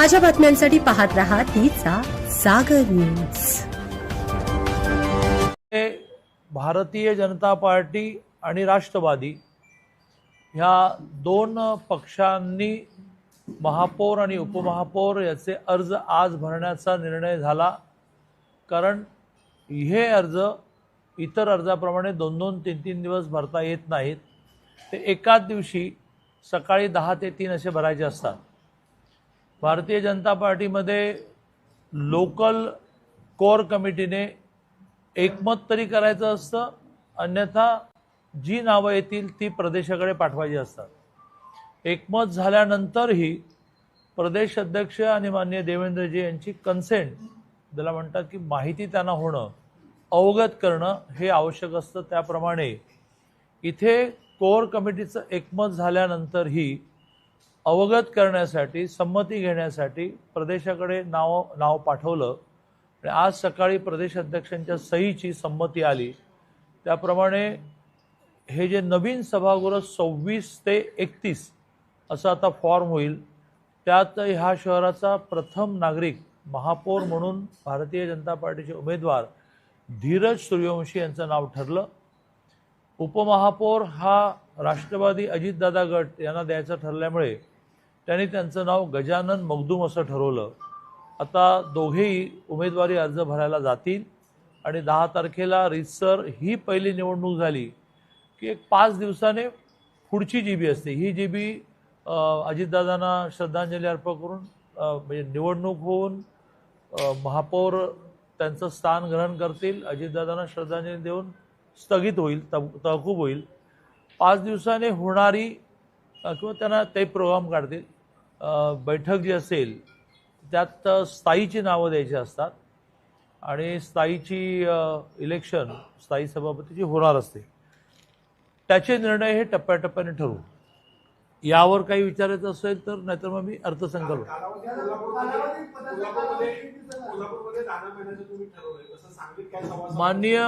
ताज्या बातम्यांसाठी पाहत राहा तिचा सागर न्यूज. ते भारतीय जनता पार्टी आणि राष्ट्रवादी ह्या दोन पक्षांनी महापौर आणि उपमहापौर याचे अर्ज आज भरण्याचा निर्णय झाला. कारण हे अर्ज इतर अर्जाप्रमाणे दोन दोन तीन तीन दिवस भरता येत नाहीत. ते एकाच दिवशी सकाळी दहा ते तीन असे भरायचे असतात. भारतीय जनता पार्टीमध्ये लोकल कोर कमिटीने एकमत तरी करायचं असतं अन्यथा जी नावं येतील ती प्रदेशाकडे पाठवायची असतात. एकमत झाल्यानंतरही प्रदेश अध्यक्ष आणि मान्य देवेंद्रजी यांची कन्सेंट ज्याला म्हणतात की माहिती त्यांना होणं अवगत करणं हे आवश्यक असतं. त्याप्रमाणे इथे कोर कमिटीचं एकमत झाल्यानंतरही अवगत करण्यासाठी संमती घेण्यासाठी प्रदेशाकडे नाव नाव पाठवलं. आणि आज सकाळी प्रदेश अध्यक्षांच्या सहीची संमती आली. त्याप्रमाणे हे जे नवीन सभागृह सव्वीस ते एकतीस असं आता फॉर्म होईल त्यात ह्या शहराचा प्रथम नागरिक महापौर म्हणून भारतीय जनता पार्टीचे उमेदवार धीरज सूर्यवंशी यांचं नाव ठरलं. उपमहापौर हा राष्ट्रवादी अजितदादा गट यांना द्यायचं ठरल्यामुळे त्यांनी त्यांचं नाव गजानन मगदूम असं ठरवलं. आता दोघेही उमेदवारी अर्ज भरायला जातील आणि दहा तारखेला रितसर ही पहिली निवडणूक झाली की एक पाच दिवसाने पुढची जी बी असते. ही जी बी अजितदादांना श्रद्धांजली अर्पण करून म्हणजे निवडणूक होऊन महापौर त्यांचं स्थान ग्रहण करतील अजितदादांना श्रद्धांजली देऊन स्थगित होईल तब तहकूब होईल. पाच दिवसाने होणारी किंवा त्यांना ते प्रोग्राम काढतील. बैठक जी असेल त्यात स्थायीची नावं द्यायची असतात आणि स्थायीची इलेक्शन स्थायी सभापतीची होणार असते. त्याचे निर्णय हे टप्प्याटप्प्याने ठरवू. यावर काही विचारायचं असेल तर नाहीतर मग मी अर्थसंकल्प. माननीय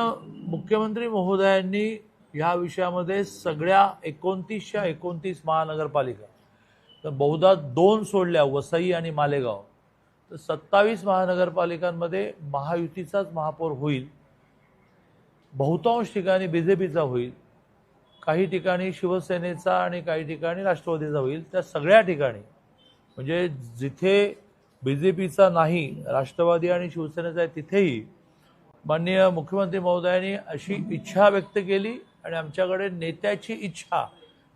मुख्यमंत्री महोदयांनी ह्या विषयामध्ये सगळ्या एकोणतीसच्या एकोणतीस महानगरपालिका तर बहुधा दोन सोडल्या वसई आणि मालेगाव. तर सत्तावीस महानगरपालिकांमध्ये महायुतीचाच महापौर होईल. बहुतांश ठिकाणी बी जे पीचा होईल. काही ठिकाणी शिवसेनेचा आणि काही ठिकाणी राष्ट्रवादीचा होईल. त्या सगळ्या ठिकाणी. म्हणजे जिथे बी जे पीचा नाही राष्ट्रवादी आणि शिवसेनेचा आहे तिथेही माननीय मुख्यमंत्री महोदयांनी अशी इच्छा व्यक्त केली आणि आमच्याकडे नेत्याची इच्छा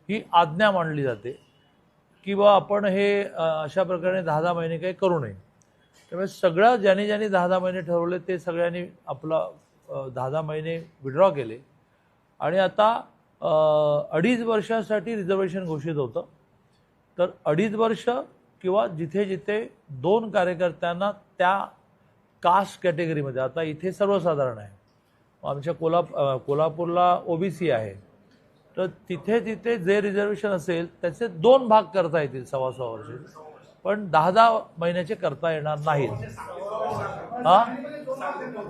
ही आज्ञा मांडली जाते. की बा आपण हे अशा प्रकारे दहा दहा महिने काही करू नये. त्यामुळे सगळं ज्याने ज्यांनी दहा दहा महिने ठरवले ते सगळ्यांनी आपला दहा दहा महिने विड्रॉ केले. आणि आता अडीच वर्षासाठी रिझर्वेशन घोषित होतं. तर अडीच वर्ष किंवा जिथे जिथे दोन कार्यकर्त्यांना त्या कास्ट कॅटेगरीमध्ये आता इथे सर्वसाधारण आहे. आमच्या कोल्हा कोल्हापूरला ओबीसी आहे. तर तिथे तिथे जे रिझर्वेशन असेल त्याचे दोन भाग करता येतील सव्वा सव्वा वर्ष. पण दहा दहा महिन्याचे करता येणार नाहीत. हा?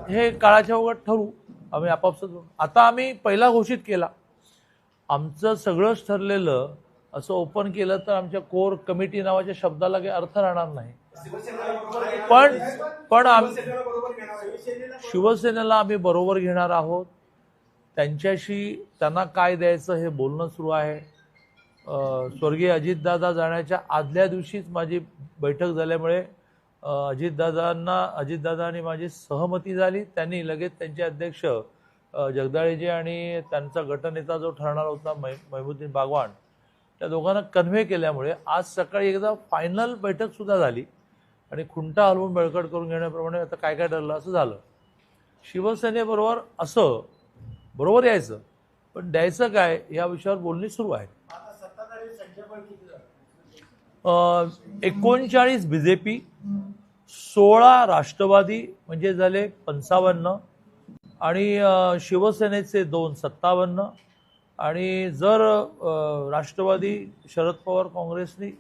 हे काळाच्या ओघात ठरवू आम्ही आपापसात आता आम्ही पहिला घोषित केला. आमचं सगळंच ठरलेलं असं ओपन केलं तर आमच्या कोर कमिटी नावाच्या शब्दाला काही अर्थ राहणार नाही. पण पण आम शिवसेनेला आम्ही बरोबर घेणार आहोत. त्यांच्याशी त्यांना काय द्यायचं हे बोलणं सुरू आहे. स्वर्गीय अजितदादा जाण्याच्या आदल्या दिवशीच माझी बैठक झाल्यामुळे अजितदादांना अजितदादा आणि माझी सहमती झाली. त्यांनी लगेच त्यांचे अध्यक्ष जगदाळेजी आणि त्यांचा गटनेता जो ठरणार होता मै महबुद्दीन बागवान त्या दोघांना कन्व्हे केल्यामुळे आज सकाळी एकदा फायनल बैठकसुद्धा झाली. आणि खुंटा हलवून बळकट करून घेण्याप्रमाणे आता काय काय ठरलं असं झालं. शिवसेनेबरोबर असं बरोबर यायचं. पण द्यायचं काय? या विषयावर बोलणी सुरू आहे. एकोणचाळीस बी जे पी सोळा राष्ट्रवादी म्हणजे झाले पंचावन्न आणि शिवसेनेचे दोन सत्तावन्न आणि जर राष्ट्रवादी शरद पवार काँग्रेसनी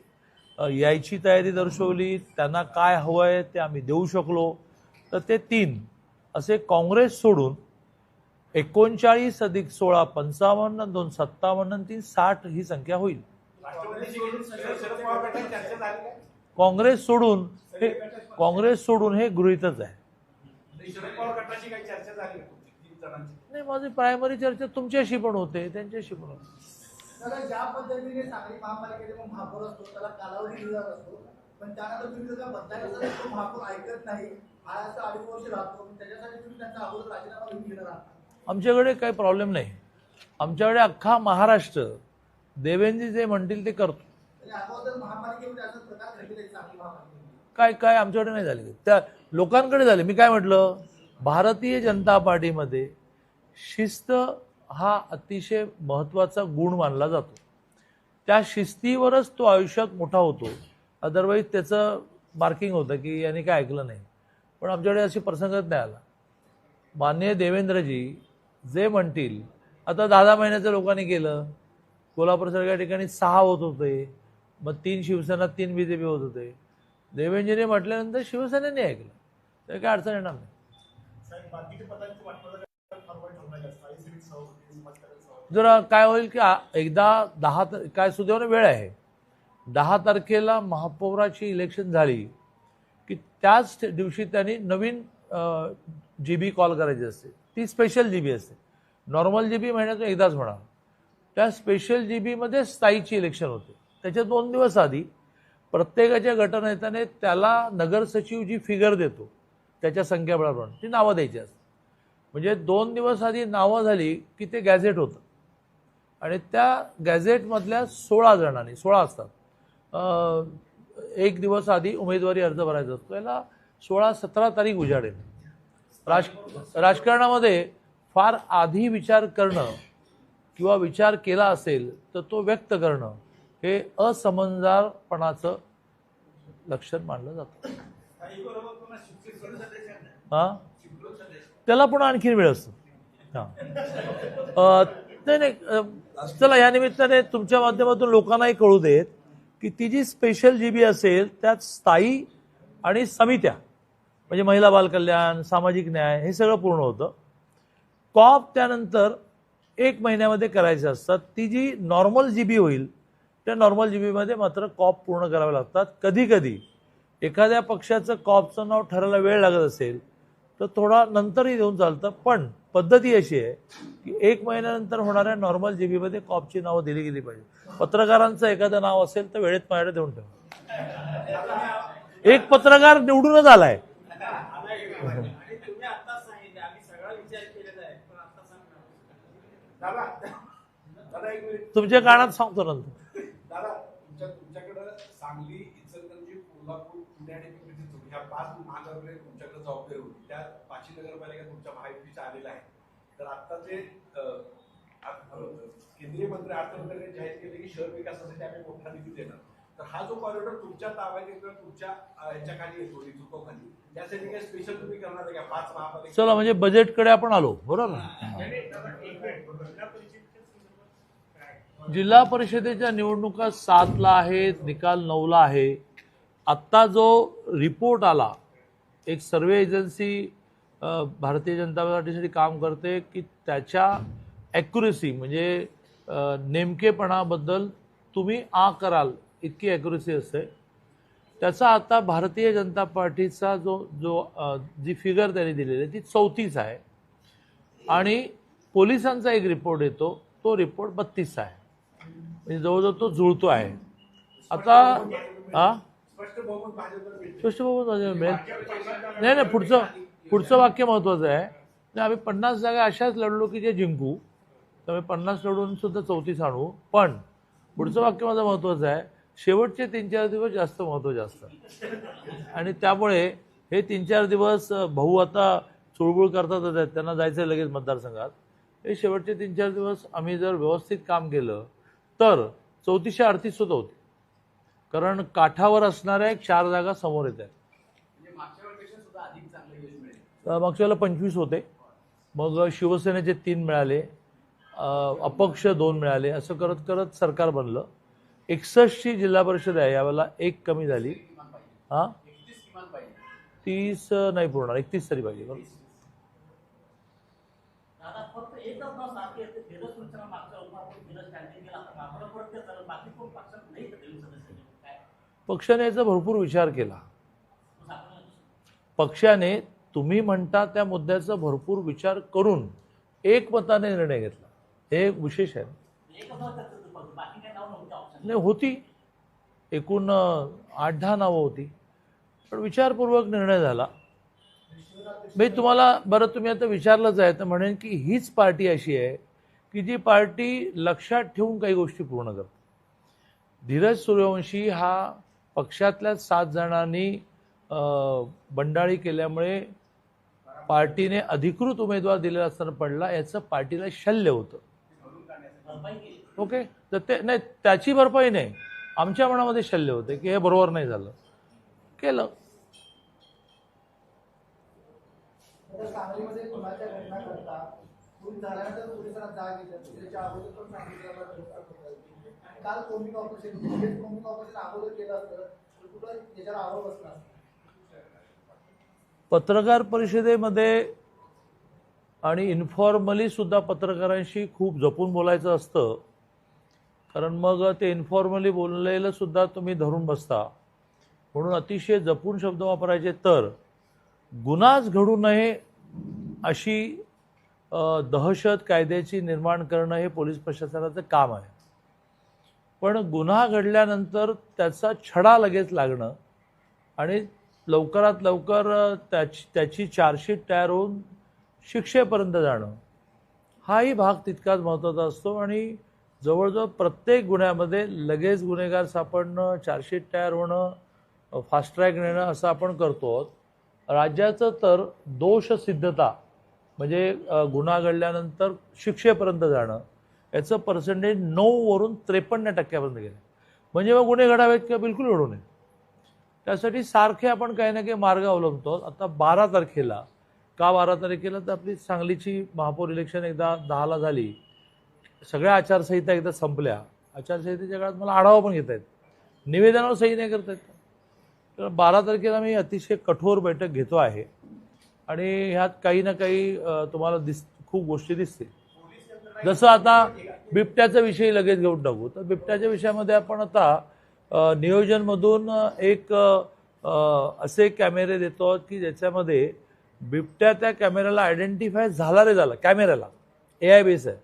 यायची तयारी दर्शवली त्यांना काय हवं आहे ते आम्ही देऊ शकलो तर ते तीन असे काँग्रेस सोडून एकोणचाळीस अधिक सोळा पंचावन्न दोन सत्तावन्न तीन साठ ही संख्या होईल. काँग्रेस सोडून हे काँग्रेस सोडून हे गृहितच आहे. नाही माझी प्रायमरी चर्चा तुमच्याशी पण होते त्यांच्याशी पण होते. ज्या पद्धतीने सांगली महापालिकेचे मग महापौर असतो त्याला कालावधी असतो पण त्यानंतर तुम्ही जर बदलायला महापौर ऐकत नाही. अडीच वर्ष राहतो त्याच्यासाठी तुम्ही त्यांचा अगोदर राजीनामा घेऊन घेणार आहात. आमच्याकडे काही प्रॉब्लेम नाही. आमच्याकडे अख्खा महाराष्ट्र देवेंद्रजी जे म्हणतील ते करतो. म्हणजे काय काय आमच्याकडे नाही झाले. त्या लोकांकडे झाले. मी काय म्हटलं? भारतीय जनता पार्टीमध्ये शिस्त हा अतिशय महत्त्वाचा गुण मानला जातो. त्या शिस्तीवरच तो आयुष्यात मोठा होतो. अदरवाईज त्याचं मार्किंग होतं की यांनी काय ऐकलं नाही. पण आमच्याकडे अशी प्रसंगच नाही आला. माननीय देवेंद्रजी जे म्हणतील. आता दहा दहा महिन्याचं लोकांनी केलं. कोल्हापूरसारख्या ठिकाणी सहा होत होते. मग तीन शिवसेना तीन बी जे पी होत होते. देवेंद्रने म्हटल्यानंतर शिवसेनेने ऐकलं. तर काय अडचण येणार नाही. जरा काय होईल की एकदा दहा तर काय सुदैवाने वेळ आहे. दहा तारखेला महापौराची इलेक्शन झाली की त्याच दिवशी त्यांनी नवीन जी बी कॉल करायची असते. ती स्पेशल जी बी असते. नॉर्मल जी बी महिन्यातून एकदाच होणार. त्या स्पेशल जी बीमध्ये स्थायीची इलेक्शन होते. त्याच्या दोन दिवस आधी प्रत्येकाच्या गटनेत्याने त्याला नगरसचिव जी फिगर देतो त्याच्या संख्याबळाप्रमाणे ती नावं द्यायची असतात म्हणजे दोन दिवस आधी नावं झाली की ते गॅझेट होतं. आणि त्या गॅझेटमधल्या सोळा जणांनी सोळा असतात. एक दिवस आधी उमेदवारी अर्ज भरायचा असतो. याला सोळा सतरा तारीख उजाडेल. राज राजकारणामध्ये फार आधी विचार करणं किंवा विचार केला असेल तर तो व्यक्त करणं हे असमंजारपणाचं लक्षण मानलं जातं. हां? त्याला पण आणखी वेळ असतो. हां. नाही नाही चला या निमित्ताने तुमच्या माध्यमातून लोकांनाही कळू देत की ती जी स्पेशल जी बी असेल त्यात स्थायी आणि समित्या म्हणजे महिला बालकल्याण सामाजिक न्याय हे सगळं पूर्ण होतं. कॉप त्यानंतर एक महिन्यामध्ये करायचे असतात. ती जी नॉर्मल जी बी होईल त्या नॉर्मल जी बीमध्ये मात्र कॉप पूर्ण करावे लागतात. कधी कधी एखाद्या पक्षाचं कॉपचं नाव ठरायला वेळ लागत असेल तर थोडा नंतरही देऊन चालतं. पण पद्धती अशी आहे की एक महिन्यानंतर होणाऱ्या नॉर्मल जी बीमध्ये कॉपची नावं दिली गेली पाहिजे पत्रकारांचं एखादं नाव असेल तर वेळेत माझ्याकडे देऊन ठेवा. एक पत्रकार निवडूनच आलाय. तुमच्या कानात सांगतो नंतर. दादा तुमच्या तुमच्याकडं सांगली इचलकरंजी कोल्हापूर पुणे आणि पिंपरी चिंचवड ह्या पाच महानगरपालिका तुमच्याकडे जबाबदारी होती. त्या पाचही नगरपालिका तुमच्या महायुतीच्या आलेल्या आहेत. तर आता जे केंद्रीय मंत्री अर्थमंत्र्यांनी जाहीर केले की शहर विकासासाठी आम्ही मोठा निधी देणार. तर हा जो कॉरिडॉर तुमच्या ताब्यात येतो तुमच्या अं, याच्याखाली येतो नेतृत्वाखाली त्यासाठी काही स्पेशल तुम्ही करणार आहे का? पाच महापालिका चला म्हणजे बजेटकडे आपण आलो. बरोबर ना? जिल्हा परिषदेच्या निवडणुका सातला आहेत निकाल नऊला आहे. आत्ता जो रिपोर्ट आला एक सर्वे एजन्सी भारतीय जनता पार्टीसाठी काम करते की त्याच्या ॲक्युरेसी म्हणजे नेमकेपणाबद्दल तुम्ही आ कराल. इतकी ॲक्युरेसी असते. त्याचा आता भारतीय जनता पार्टीचा जो जो जी फिगर त्यांनी दिलेली आहे ती चौतीस आहे. आणि पोलिसांचा एक रिपोर्ट येतो तो रिपोर्ट बत्तीसचा आहे. म्हणजे जवळजवळ तो जुळतो आहे. आता हा स्पष्ट बहुमत मिळेल नाही नाही पुढचं पुढचं वाक्य महत्त्वाचं आहे. नाही, आम्ही पन्नास जागा अशाच लढलो की जे जिंकू. त्यामुळे पन्नास लढून सुद्धा चौतीस आणू. पण पुढचं वाक्य माझं महत्त्वाचं आहे. शेवटचे तीन चार दिवस जास्त महत्त्वाचे असतात आणि त्यामुळे हे तीन चार दिवस भाऊ आता चुळबुळ करतातच आहेत त्यांना जायचं आहे लगेच मतदारसंघात. हे शेवटचे तीन चार दिवस आम्ही जर व्यवस्थित काम केलं तर चौतीसशे अडतीस सुद्धा होते कारण काठावर असणाऱ्या एक चार जागा समोर येत आहेत. म्हणजे मागच्या वेळेला पंचवीस होते. मग शिवसेनेचे तीन मिळाले. अपक्ष दोन मिळाले. असं करत करत सरकार बनलं. एकसष्टची जिल्हा परिषद आहे यावेळेला एक कमी झाली. हां? तीस नाही पुरणार एकतीस तरी पाहिजे बरं. दादा फक्त एकच नाव सारखे येते तेजस सूचना मागच्या उपमापूर तेजस स्टँडिंग केला आता मागं परत ते झालं बाकी कोण पक्षात नाही तर तेजस सदस्य. काय? पक्षाने याचा भरपूर विचार केला. पक्षाने तुम्ही म्हणता त्या मुद्द्याचा भरपूर विचार करून एकमताने निर्णय घेतला. हे एक विशेष आहे. नाही होती. एकूण आठ दहा नावं होती. पण विचारपूर्वक निर्णय झाला. मी तुम्हाला बरं तुम्ही आता विचारलंच आहे तर म्हणेन की हीच पार्टी अशी आहे की जी पार्टी लक्षात ठेवून काही गोष्टी पूर्ण करते. धीरज सूर्यवंशी हा पक्षातल्या सात जणांनी बंडाळी केल्यामुळे पार्टीने अधिकृत उमेदवार दिलेला असताना पडला याचं पार्टीला शल्य होतं. ओके? तर ते नाही त्याची भरपाई नाही. आमच्या मनामध्ये शल्य होते की हे बरोबर नाही झालं. केलं. असणार? पत्रकार परिषदेमध्ये आणि इन्फॉर्मली सुद्धा पत्रकारांशी खूप जपून बोलायचं असतं. कारण मग ते इन्फॉर्मली बोललेलं सुद्धा तुम्ही धरून बसता. म्हणून अतिशय जपून शब्द वापरायचे तर गुन्हाच घडू नये अशी दहशत कायद्याची निर्माण करणं हे पोलीस प्रशासनाचं काम आहे. पण गुन्हा घडल्यानंतर त्याचा छडा लगेच लागणं आणि लवकरात लवकर त्याची त्याची चार्जशीट तयार होऊन शिक्षेपर्यंत जाणं हाही भाग तितकाच महत्त्वाचा असतो आणि जवळजवळ प्रत्येक गुन्ह्यामध्ये लगेच गुन्हेगार सापडणं चार्जशीट तयार होणं फास्ट ट्रॅक नेणं असं आपण करतो राज्याचं तर दोष सिद्धता म्हणजे गुन्हा घडल्यानंतर शिक्षेपर्यंत जाणं याचं पर्सेंटेज नऊवरून त्रेपन्न टक्क्यापर्यंत गेलं म्हणजे मग गुन्हे घडावेत किंवा बिलकुल घडू नये त्यासाठी सारखे आपण काही ना काही मार्ग अवलंबतो आता बारा तारखेला का बारा तारखेला? तर आपली सांगलीची महापौर इलेक्शन एकदा दहाला झाली. सगळ्या आचारसंहिता एकदा संपल्या. आचारसंहितेच्या काळात मला आढावा पण घेता येत निवेदनावर सही नाही करता येत तर बारा तारखेला मी अतिशय कठोर बैठक घेतो आहे. आणि ह्यात काही ना काही तुम्हाला दिस खूप गोष्टी दिसतील. जसं आता बिबट्याचा विषय लगेच घेऊन टाकू. तर बिबट्याच्या विषयामध्ये आपण आता नियोजनमधून एक असे कॅमेरे देतो आहोत की ज्याच्यामध्ये बिबट्या त्या कॅमेऱ्याला आयडेंटिफाय झाला रे झाला. कॅमेऱ्याला. ए आय बेस आहे.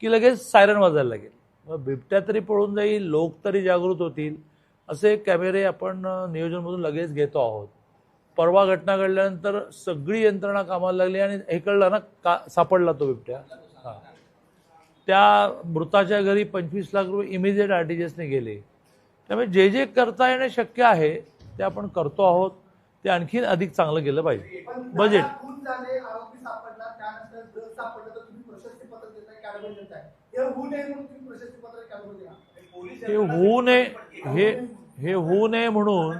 की लगेच सायरन वाजायला लागेल. मग बिबट्या तरी पळून जाईल लोक तरी जागृत होतील असे कॅमेरे आपण नियोजनमधून लगेच घेतो आहोत. परवा घटना घडल्यानंतर सगळी यंत्रणा कामाला लागली आणि हे कळलं ना का सापडला तो बिबट्या? हा. त्या मृताच्या घरी पंचवीस लाख रुपये इमिजिएट आर टी जी गेले. त्यामुळे जे जे करता येणे शक्य आहे ते आपण करतो आहोत. ते आणखीन अधिक चांगलं केलं पाहिजे. बजेट. हे होऊ नये हे होऊ नये हे होऊ नये म्हणून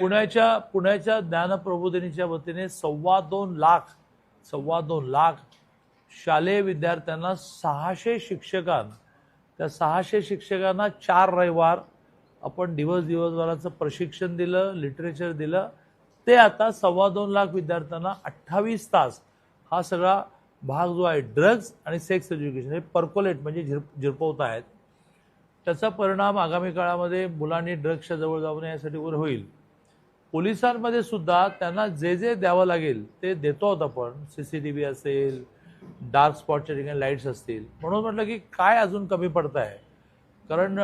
पुण्याच्या पुण्याच्या ज्ञानप्रबोधिनीच्या वतीने सव्वा दोन लाख सव्वा दोन लाख शालेय विद्यार्थ्यांना सहाशे शिक्षकांना त्या सहाशे शिक्षकांना चार रविवार आपण दिवस दिवसभराचं प्रशिक्षण दिलं लिटरेचर दिलं. ते आता सव्वा दोन लाख विद्यार्थ्यांना अठ्ठावीस तास हा सगळा भाग जो आहे ड्रग्ज आणि सेक्स एज्युकेशन हे पर्कोलेट म्हणजे झिर झिरपवत आहेत. त्याचा परिणाम आगामी काळामध्ये मुलांनी ड्रग्सच्या जवळ जाऊ नये यासाठी वर होईल. पोलिसांमध्ये सुद्धा त्यांना जे जे द्यावं लागेल ते देतो आहोत आपण. सी सी टी व्ही असेल डार्क स्पॉटच्या ठिकाणी लाईट्स असतील. म्हणून म्हटलं की काय अजून कमी पडत आहे कारण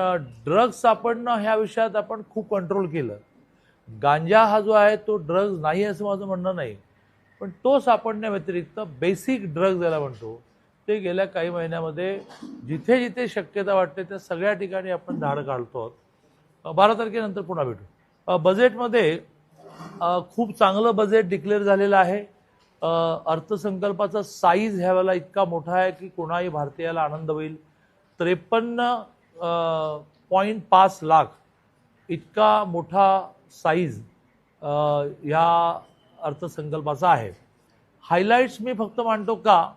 ड्रग्स आपण ह्या विषयात आपण खूप कंट्रोल केलं. गांजा हा जो आहे तो ड्रग्ज नाही असं माझं म्हणणं नाही. पण तो सापडण्या व्यतिरिक्त बेसिक ड्रग ज्याला म्हणतो ते गेल्या काही महिन्यामध्ये जिथे जिथे शक्यता वाटते त्या सगळ्या ठिकाणी आपण धाड काढतो. आहोत बारा तारखेनंतर पुन्हा भेटू. बजेटमध्ये खूप चांगलं बजेट डिक्लेअर झालेलं आहे. अर्थसंकल्पाचा साईज ह्यावेळेला इतका मोठा आहे की कोणाही भारतीयाला आनंद होईल. त्रेपन्न पॉईंट पाच लाख इतका मोठा साईज ह्या अर्थसंकल्पाचा आहे. हायलाईट्स मी फक्त मांडतो का?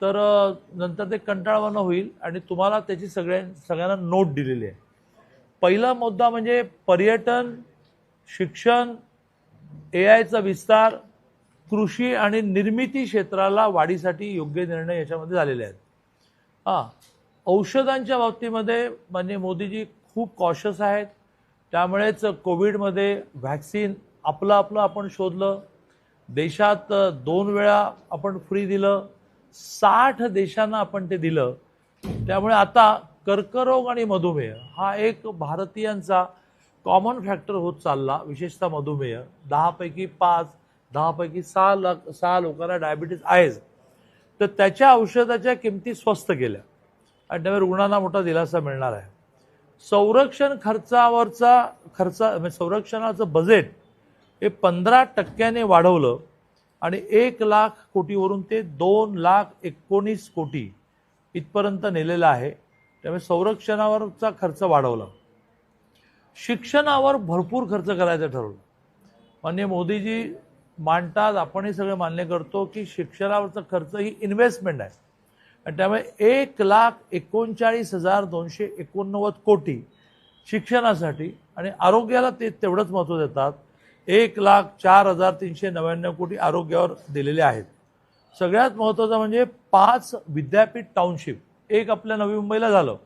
तर नंतर ते कंटाळवाणं होईल आणि तुम्हाला त्याची सगळ्या सगळ्यांना नोट दिलेली आहे. पहिला मुद्दा म्हणजे पर्यटन शिक्षण ए आयचा विस्तार कृषी आणि निर्मिती क्षेत्राला वाढीसाठी योग्य निर्णय याच्यामध्ये झालेले आहेत. हां औषधांच्या बाबतीमध्ये म्हणजे मोदीजी खूप कॉशस आहेत. त्यामुळेच कोविडमध्ये व्हॅक्सिन आपलं आपलं आपण शोधलं. देशात दोन वेळा आपण फ्री दिलं. साठ देशांना आपण ते दिलं. त्यामुळे आता कर्करोग आणि मधुमेह हा एक भारतीयांचा कॉमन फॅक्टर होत चालला विशेषतः मधुमेह. दहापैकी पाच दहापैकी सहा लाख सहा लोकांना डायबिटीज आहेच. तर त्याच्या औषधाच्या किमती स्वस्त केल्या आणि त्यामुळे रुग्णांना मोठा दिलासा मिळणार आहे. संरक्षण खर्चावरचा खर्च म्हणजे संरक्षणाचं बजेट हे पंधरा टक्क्याने वाढवलं आणि एक लाख कोटीवरून ते दोन लाख एकोणीस कोटी इथपर्यंत नेलेलं आहे. त्यामुळे संरक्षणावरचा खर्च वाढवला. शिक्षणावर भरपूर खर्च करायचं ठरवलं. मान्य मोदीजी मांडतात आपण हे सगळे मान्य करतो की शिक्षणावरचा खर्च ही इन्व्हेस्टमेंट आहे. आणि त्यामुळे एक लाख एकोणचाळीस हजार दोनशे एकोणनव्वद कोटी शिक्षणासाठी आणि आरोग्याला ते तेवढंच महत्त्व देतात. एक लाख चार हजार तीनशे नव्याण्णव कोटी आरोग्यावर दिलेले आहेत. सगळ्यात महत्त्वाचं म्हणजे पाच विद्यापीठ टाउनशिप एक आपल्या नवी मुंबईला झालं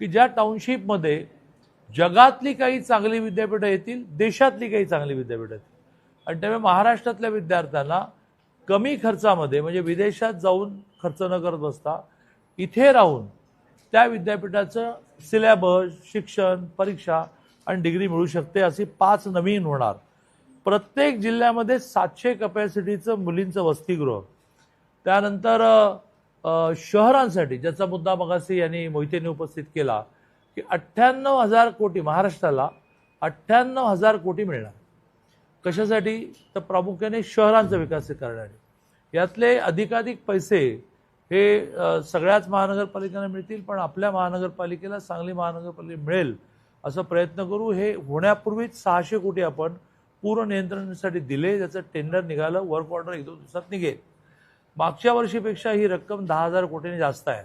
की ज्या टाउनशिपमध्ये जगातली काही चांगली विद्यापीठं येतील देशातली काही चांगली विद्यापीठं येतील. आणि त्यामुळे महाराष्ट्रातल्या विद्यार्थ्यांना कमी खर्चामध्ये म्हणजे विदेशात जाऊन खर्च न करत बसता इथे राहून त्या विद्यापीठाचं सिलेबस शिक्षण परीक्षा आणि डिग्री मिळू शकते अशी पाच नवीन होणार. प्रत्येक जिल्ह्यामध्ये सातशे कपॅसिटीचं मुलींचं वसतिगृह. त्यानंतर शहरांसाठी ज्याचा मुद्दा मगासी यांनी मोहितेने उपस्थित केला की अठ्ठ्याण्णव हजार कोटी महाराष्ट्राला अठ्ठ्याण्णव हजार कोटी मिळणार. कशासाठी? तर प्रामुख्याने शहरांचा विकास करण्यासाठी. यातले अधिकाधिक पैसे हे सगळ्याच महानगरपालिकांना मिळतील पण आपल्या महानगरपालिकेला सांगली महानगरपालिका मिळेल असं प्रयत्न करू हे होण्यापूर्वीच सहाशे कोटी आपण पूर्व नियंत्रणासाठी दिले ज्याचं टेंडर निघालं वर्क ऑर्डर एक दोन दिवसात निघेल. मागच्या वर्षीपेक्षा ही रक्कम दहा हजार कोटींनी जास्त आहे.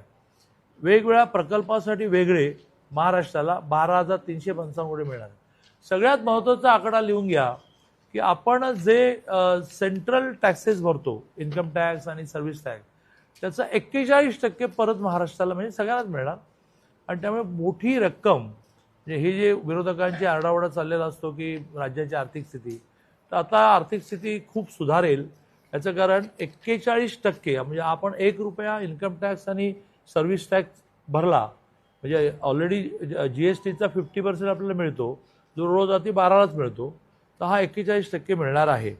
वेगवेगळ्या प्रकल्पासाठी वेगळे महाराष्ट्राला बारा हजार तीनशे पंचावन्न कोटी मिळणार. सगळ्यात महत्त्वाचा आकडा लिहून घ्या की आपण जे सेंट्रल टॅक्सेस भरतो इन्कम टॅक्स आणि सर्व्हिस टॅक्स त्याचा एक्केचाळीस टक्के परत महाराष्ट्राला म्हणजे सगळ्यांनाच मिळणार. आणि त्यामुळे मोठी रक्कम म्हणजे हे जे विरोधकांची आरडाओरडा चाललेला असतो की राज्याची आर्थिक स्थिती तर आता आर्थिक स्थिती खूप सुधारेल. याचं कारण एक्केचाळीस टक्के म्हणजे आपण एक रुपया इन्कम टॅक्स आणि सर्व्हिस टॅक्स भरला म्हणजे ऑलरेडी जी एस टीचा फिफ्टी पर्सेंट आपल्याला मिळतो जो रोज अति बारालाच मिळतो तर हा एक्केचाळीस टक्के मिळणार आहे.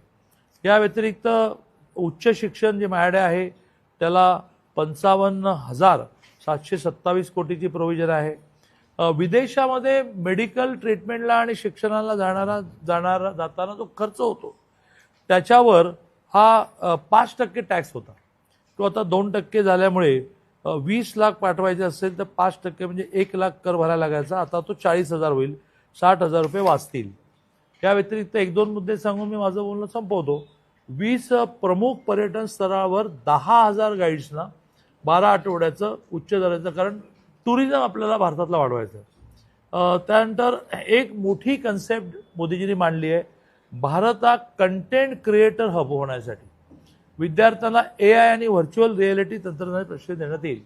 या व्यतिरिक्त उच्च शिक्षण जे माझ्याकडे आहे त्याला पंचावन्न हजार सातशे सत्तावीस कोटीची प्रोव्हिजन आहे. विदेशामध्ये मेडिकल ट्रीटमेंटला आणि शिक्षणाला जाणारा जाणारा जाताना जो खर्च होतो त्याच्यावर हा पाच टक्के टॅक्स होता. तो आता दोन टक्के झाल्यामुळे वीस लाख पाठवायचे असेल तर पाच टक्के म्हणजे एक लाख कर भरायला लागायचा. आता तो चाळीस हजार होईल साठ हजार रुपये वाचतील. या व्यतिरिक्त एक दोन मुद्दे सांगून मी माझं बोलणं संपवतो. वीस प्रमुख पर्यटन स्थळावर दहा हजार गाईड्सना बारा आठवड्याचं उच्च दराचं कारण टुरिझम आपल्याला भारतातला वाढवायचं त्यानंतर एक मोठी कन्सेप्ट मोदीजींनी मांडली आहे भारत हा कंटेंट क्रिएटर हब होण्यासाठी. विद्यार्थ्यांना ए आय आणि व्हर्च्युअल रिॲलिटी तंत्रज्ञान प्रशिक्षण देण्यात येईल.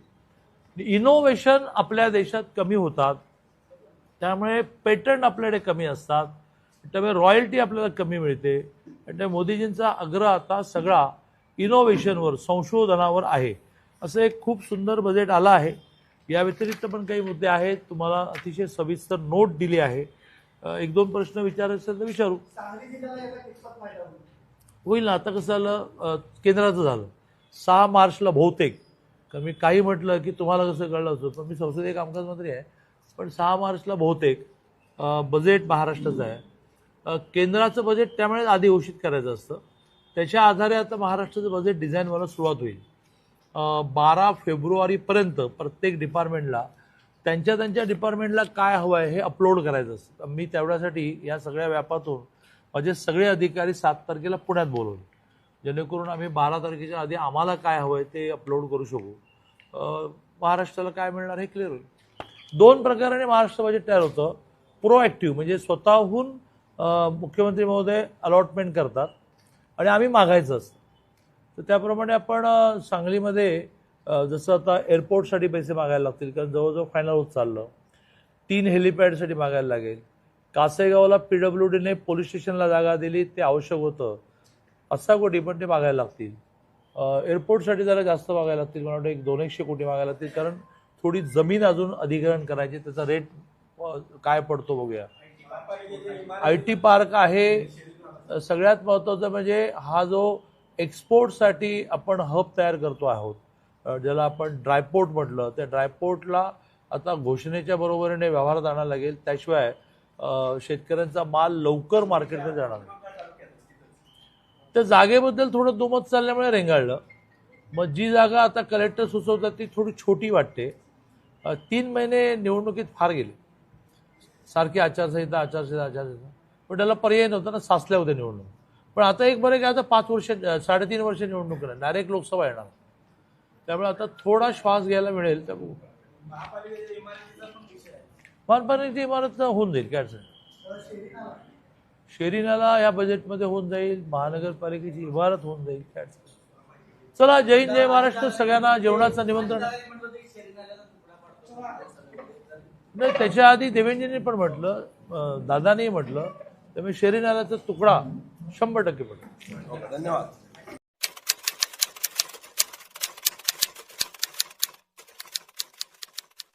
इनोव्हेशन आपल्या देशात कमी होतात त्यामुळे पेटंट आपल्याकडे कमी असतात त्यामुळे रॉयल्टी आपल्याला कमी मिळते आणि त्या मोदीजींचा आग्रह आता सगळा इनोव्हेशनवर संशोधनावर आहे. असं एक खूप सुंदर बजेट आलं आहे. या व्यतिरिक्त पण काही मुद्दे आहेत. तुम्हाला अतिशय सविस्तर नोट दिली आहे. एक दोन प्रश्न विचारायचे असेल तर विचारू. होईल ना. आता कसं झालं? केंद्राचं झालं. सहा मार्चला बहुतेक. कारण मी काही म्हटलं की तुम्हाला कसं कळलं होतं पण मी संसदीय कामकाज मंत्री आहे. पण सहा मार्चला बहुतेक बजेट महाराष्ट्राचं आहे. केंद्राचं बजेट त्यामुळे आधी घोषित करायचं असतं. त्याच्या आधारे आता महाराष्ट्राचं बजेट डिझाईन व्हायला सुरुवात होईल. बारा फेब्रुवारीपर्यंत प्रत्येक डिपार्टमेंटला त्यांच्या त्यांच्या डिपार्टमेंटला काय हवं आहे हे अपलोड करायचं असतं. मी तेवढ्यासाठी या सगळ्या व्यापातून माझे सगळे अधिकारी सात तारखेला पुण्यात बोलवले. जेणेकरून आम्ही बारा तारखेच्या आधी आम्हाला काय हवं आहे ते अपलोड करू शकू. महाराष्ट्राला काय मिळणार हे क्लिअर होईल. दोन प्रकाराने महाराष्ट्र बजेट तयार होतं. प्रोॲक्टिव्ह म्हणजे स्वतःहून मुख्यमंत्री महोदय अलॉटमेंट करतात. आणि आम्ही मागायचं असतं. तर त्याप्रमाणे आपण सांगलीमध्ये जसं आता एअरपोर्टसाठी पैसे मागायला लागतील कारण जवळजवळ फायनल होत चाललं. तीन हेलिपॅडसाठी मागायला लागेल. कासेगावला पीडब्ल्यू डीने पोलीस स्टेशनला जागा दिली ते आवश्यक होतं. असा कोटी पण ते मागायला लागतील. एअरपोर्टसाठी जरा जास्त मागायला लागतील मला वाटतं एक दोन एकशे कोटी मागायला लागतील कारण थोडी जमीन अजून अधिग्रहण करायची त्याचा रेट काय पडतो बघूया. आय टी पार्क आहे सगळ्यात महत्त्वाचं म्हणजे हा जो एक्सपोर्टसाठी आपण हब तयार करतो आहोत. ज्याला आपण ड्रायपोर्ट म्हटलं. त्या ड्रायपोर्टला आता घोषणेच्या बरोबरीने व्यवहारात आणायला लागेल. त्याशिवाय शेतकऱ्यांचा माल लवकर मार्केटमध्ये जाणार नाही. त्या जागेबद्दल थोडं दुमत चालल्यामुळे रेंगाळलं. मग जी जागा आता कलेक्टर सुचवतात ती थोडी छोटी वाटते. तीन महिने निवडणुकीत फार गेले. सारखी आचारसंहिता आचारसंहिता आचारसंहिता. पण त्याला पर्याय नव्हता ना साचल्या होत्या निवडणूक. पण आता एक बरं की आता पाच वर्ष साडेतीन वर्ष निवडणूक नाही डायरेक्ट लोकसभा येणार. त्यामुळे आता थोडा श्वास घ्यायला मिळेल त्या बघू. महानपालिकेची इमारत होऊन जाईल काय अडचण. शेरीनाला. या बजेटमध्ये होऊन जाईल महानगरपालिकेची इमारत होऊन जाईल काय अडचण. चला जय हिंद जय महाराष्ट्र सगळ्यांना जेवणाचं निमंत्रण. नाही त्याच्या आधी देवेंद्रने पण म्हटलं दादानेही म्हटलं त्यामुळे शरीराचा तुकडा शंभर टक्के पडतो. धन्यवाद.